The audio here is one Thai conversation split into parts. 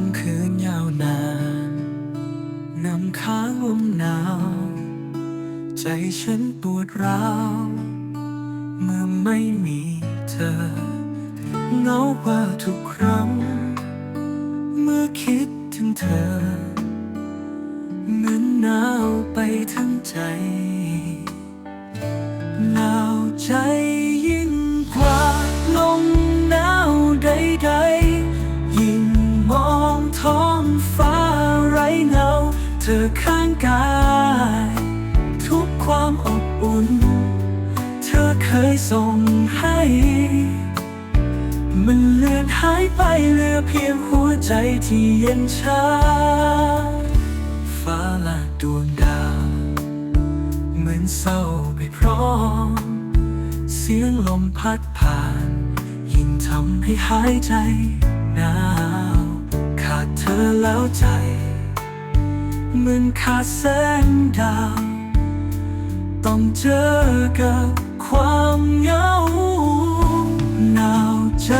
มคืนยาวนานนำค้างลมหนาว ใจฉันปวดร้าว เมื่อไม่มีเธอเงาว่าทุกครั้ง เมื่อคิดถึงเธอเหมือนหนาวไปทั้งใจหนาวใจ เธอข้างกาย ทุกความอบอุ่น เธอเคยส่งให้ มันเลือนหายไปเหลือเพียงหัวใจที่เย็นชา ฟ้าละดวงดาวเหมือนเศร้าไปพร้อม เสียงลมพัดผ่าน ยิ่งทำให้หายใจหนาว ขาดเธอแล้วใจ เหมือนขาดแสงดาว ต้องเจอกับความเหงาหนาวใจ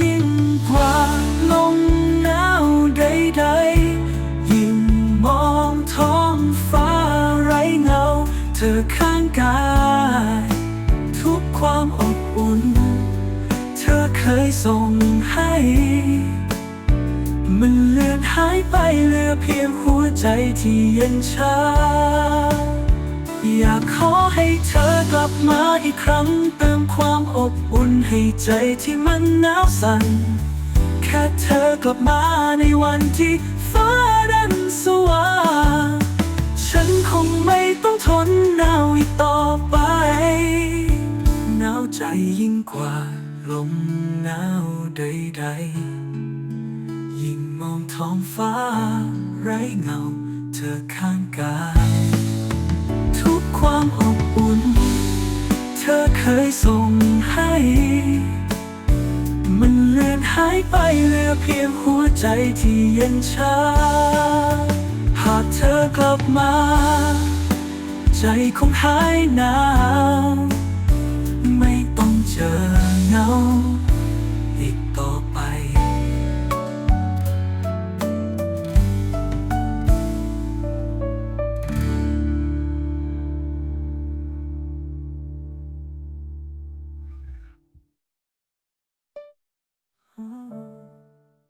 ยิ่งกว่าลมหนาวใดๆ ยิ่งมองท้องฟ้าไร้เงา เธอข้างกาย ทุกความอบอุ่น เธอเคยส่งให้ มันเลื อนหายไปเหลือเพียงหัวใจที่เย็นชา อยากขอให้เธอกลับมาอีกครั้ง เติมความอบอุ่นให้ใจที่มันหนาวสั่น แค่เธอกลับมาในวันที่ฟ้านั้นสว่างฉันคงไม่ต้องทนหนาวอีกต่อไปหนาวใจยิ่งกว่าลมหนาวใดๆ องท้องฟ้าไร้เงา เธอข้างกายทุกความอบอุ่น เธอเคยส่งให้ มันเลือนหายไปเหลือเพียงหัวใจที่เย็นชา หากเธอกลับมา ใจคงหายหนาว